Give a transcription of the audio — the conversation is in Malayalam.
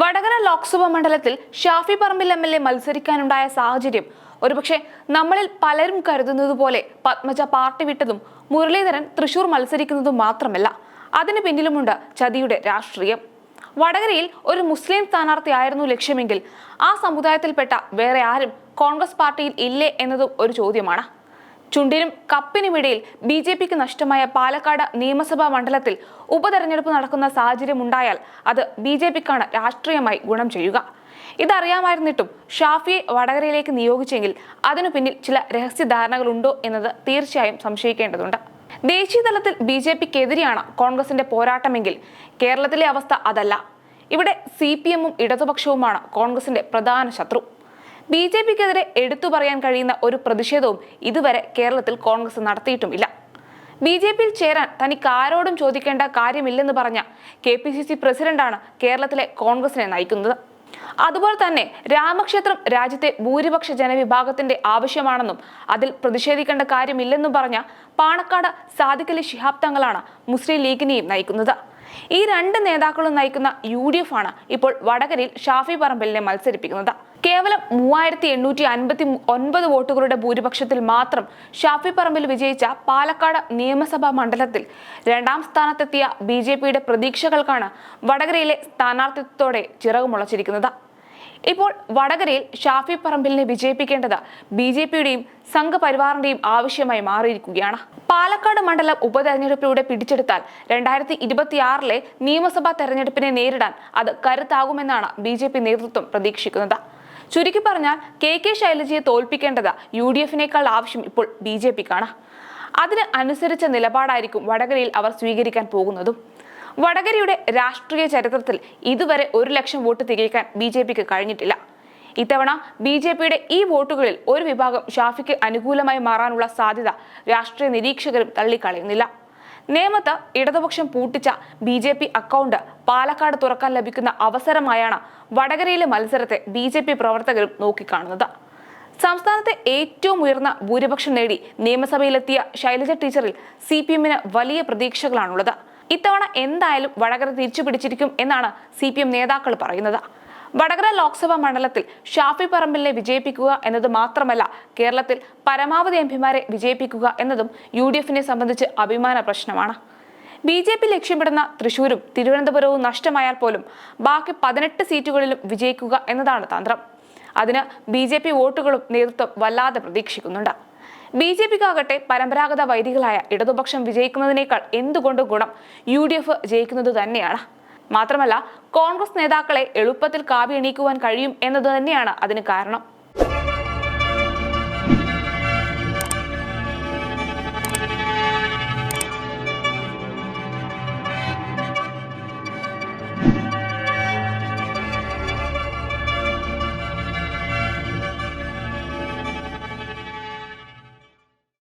വടകര ലോക്സഭാ മണ്ഡലത്തിൽ Shafi Parambil M L A മത്സരിക്കാനുണ്ടായ സാഹചര്യം ഒരുപക്ഷെ നമ്മളിൽ പലരും കരുതുന്നത് പോലെ പത്മജ പാർട്ടി വിട്ടതും മുരളീധരൻ തൃശൂർ മത്സരിക്കുന്നതും മാത്രമല്ല. അതിന് പിന്നിലുമുണ്ട് ചതിയുടെ രാഷ്ട്രീയം. വടകരയിൽ ഒരു മുസ്ലിം സ്ഥാനാർത്ഥിയായിരുന്നു ലക്ഷ്യമെങ്കിൽ ആ സമുദായത്തിൽപ്പെട്ട വേറെ ആരും കോൺഗ്രസ് പാർട്ടിയിൽ ഇല്ലേ എന്നതും ഒരു ചോദ്യമാണ്. ചുണ്ടിനും കപ്പിനുമിടയിൽ ബി ജെ പിക്ക് നഷ്ടമായ പാലക്കാട് നിയമസഭാ മണ്ഡലത്തിൽ ഉപതെരഞ്ഞെടുപ്പ് നടക്കുന്ന സാഹചര്യം ഉണ്ടായാൽ അത് ബി ജെ പിക്കാണ് രാഷ്ട്രീയമായി ഗുണം ചെയ്യുക. ഇതറിയാമായിരുന്നിട്ടും ഷാഫിയെ വടകരയിലേക്ക് നിയോഗിച്ചെങ്കിൽ അതിനു പിന്നിൽ ചില രഹസ്യധാരണകളുണ്ടോ എന്നത് തീർച്ചയായും സംശയിക്കേണ്ടതുണ്ട്. ദേശീയ തലത്തിൽ ബി ജെ പിക്കെതിരെയാണ് കോൺഗ്രസിന്റെ പോരാട്ടമെങ്കിൽ കേരളത്തിലെ അവസ്ഥ അതല്ല. ഇവിടെ സി പി എമ്മും ഇടതുപക്ഷവുമാണ് കോൺഗ്രസിന്റെ പ്രധാന ശത്രു. ബി ജെ പിക്കെതിരെ എടുത്തു പറയാൻ കഴിയുന്ന ഒരു പ്രതിഷേധവും ഇതുവരെ കേരളത്തിൽ കോൺഗ്രസ് നടത്തിയിട്ടുമില്ല. ബി ജെ പിയിൽ ചേരാൻ തനിക്ക് ആരോടും ചോദിക്കേണ്ട കാര്യമില്ലെന്ന് പറഞ്ഞ കെ പി സി സി പ്രസിഡന്റാണ് കേരളത്തിലെ കോൺഗ്രസിനെ നയിക്കുന്നത്. അതുപോലെ തന്നെ രാമക്ഷേത്രം രാജ്യത്തെ ഭൂരിപക്ഷ ജനവിഭാഗത്തിന്റെ ആവശ്യമാണെന്നും അതിൽ പ്രതിഷേധിക്കേണ്ട കാര്യമില്ലെന്നും പറഞ്ഞ പാണക്കാട് സാദിഖലി ശിഹാബ് തങ്ങളാണ് മുസ്ലിം ലീഗിനെയും നയിക്കുന്നത്. ഈ രണ്ട് നേതാക്കളും നയിക്കുന്ന യു ഡി എഫ് ആണ് ഇപ്പോൾ വടകരയിൽ ഷാഫി പറമ്പലിനെ മത്സരിപ്പിക്കുന്നത്. കേവലം മൂവായിരത്തി എണ്ണൂറ്റി അൻപത്തി ഒൻപത് വോട്ടുകളുടെ ഭൂരിപക്ഷത്തിൽ മാത്രം ഷാഫി പറമ്പിൽ വിജയിച്ച പാലക്കാട് നിയമസഭാ മണ്ഡലത്തിൽ രണ്ടാം സ്ഥാനത്തെത്തിയ ബി ജെ പിയുടെ പ്രതീക്ഷകൾക്കാണ് വടകരയിലെ സ്ഥാനാർത്ഥിത്വത്തോടെ ചിറകുമുളച്ചിരിക്കുന്നത്. ഇപ്പോൾ വടകരയിൽ ഷാഫി പറമ്പിലിനെ വിജയിപ്പിക്കേണ്ടത് ബി ജെ പിയുടെയും സംഘപരിവാറിന്റെയും ആവശ്യമായി മാറിയിരിക്കുകയാണ്. പാലക്കാട് മണ്ഡലം ഉപതെരഞ്ഞെടുപ്പിലൂടെ പിടിച്ചെടുത്താൽ രണ്ടായിരത്തി ഇരുപത്തിയാറിലെ നിയമസഭാ തെരഞ്ഞെടുപ്പിനെ നേരിടാൻ അത് കരുത്താകുമെന്നാണ് ബി ജെ പി നേതൃത്വം പ്രതീക്ഷിക്കുന്നത്. ചുരുക്കി പറഞ്ഞാൽ കെ കെ ശൈലജയെ തോൽപ്പിക്കേണ്ടത് യു ഡി എഫിനേക്കാൾ ആവശ്യം ഇപ്പോൾ ബി ജെ പിക്കാണ്. അതിന് അനുസരിച്ച നിലപാടായിരിക്കും വടകരയിൽ അവർ സ്വീകരിക്കാൻ പോകുന്നതും. വടകരയുടെ രാഷ്ട്രീയ ചരിത്രത്തിൽ ഇതുവരെ ഒരു ലക്ഷം വോട്ട് തികയ്ക്കാൻ ബി ജെ പിക്ക് കഴിഞ്ഞിട്ടില്ല. ഇത്തവണ ബി ജെ പിയുടെ ഈ വോട്ടുകളിൽ ഒരു വിഭാഗം ഷാഫിക്ക് അനുകൂലമായി മാറാനുള്ള സാധ്യത രാഷ്ട്രീയ നിരീക്ഷകരും തള്ളിക്കളയുന്നില്ല. നേമത്ത് ഇടതുപക്ഷം പൂട്ടിച്ച B J P account Palakkad തുറക്കാൻ ലഭിക്കുന്ന അവസരമായാണ് വടകരയിലെ മത്സരത്തെ ബി ജെ പി പ്രവർത്തകരും നോക്കിക്കാണുന്നത്. സംസ്ഥാനത്തെ ഏറ്റവും ഉയർന്ന ഭൂരിപക്ഷം നേടി നിയമസഭയിലെത്തിയ ശൈലജ ടീച്ചറിൽ സി പി എമ്മിന് വലിയ പ്രതീക്ഷകളാണുള്ളത്. ഇത്തവണ എന്തായാലും വടകര തിരിച്ചു പിടിച്ചിരിക്കും എന്നാണ് സി നേതാക്കൾ പറയുന്നത്. വടകര ലോക്സഭാ മണ്ഡലത്തിൽ ഷാഫി പറമ്പിലിനെ വിജയിപ്പിക്കുക എന്നത് മാത്രമല്ല കേരളത്തിൽ പരമാവധി എം പിമാരെ വിജയിപ്പിക്കുക എന്നതും യു ഡി എഫിനെ സംബന്ധിച്ച് അഭിമാന പ്രശ്നമാണ്. ബി ജെ പി ലക്ഷ്യമിടുന്ന തൃശൂരും തിരുവനന്തപുരവും നഷ്ടമായാൽ പോലും ബാക്കി പതിനെട്ട് സീറ്റുകളിലും വിജയിക്കുക എന്നതാണ് തന്ത്രം. അതിന് ബി ജെ പി വോട്ടുകളും നേതൃത്വം വല്ലാതെ പ്രതീക്ഷിക്കുന്നുണ്ട്. ബി ജെ പിക്കാകട്ടെ പരമ്പരാഗത വൈദികളായ ഇടതുപക്ഷം വിജയിക്കുന്നതിനേക്കാൾ എന്തുകൊണ്ട് ഗുണം യു ഡി എഫ് ജയിക്കുന്നത് തന്നെയാണ്? മാത്രമല്ല കോൺഗ്രസ് നേതാക്കളെ എളുപ്പത്തിൽ കാവി എണീക്കുവാൻ കഴിയും എന്നത് തന്നെയാണ് അതിന് കാരണം.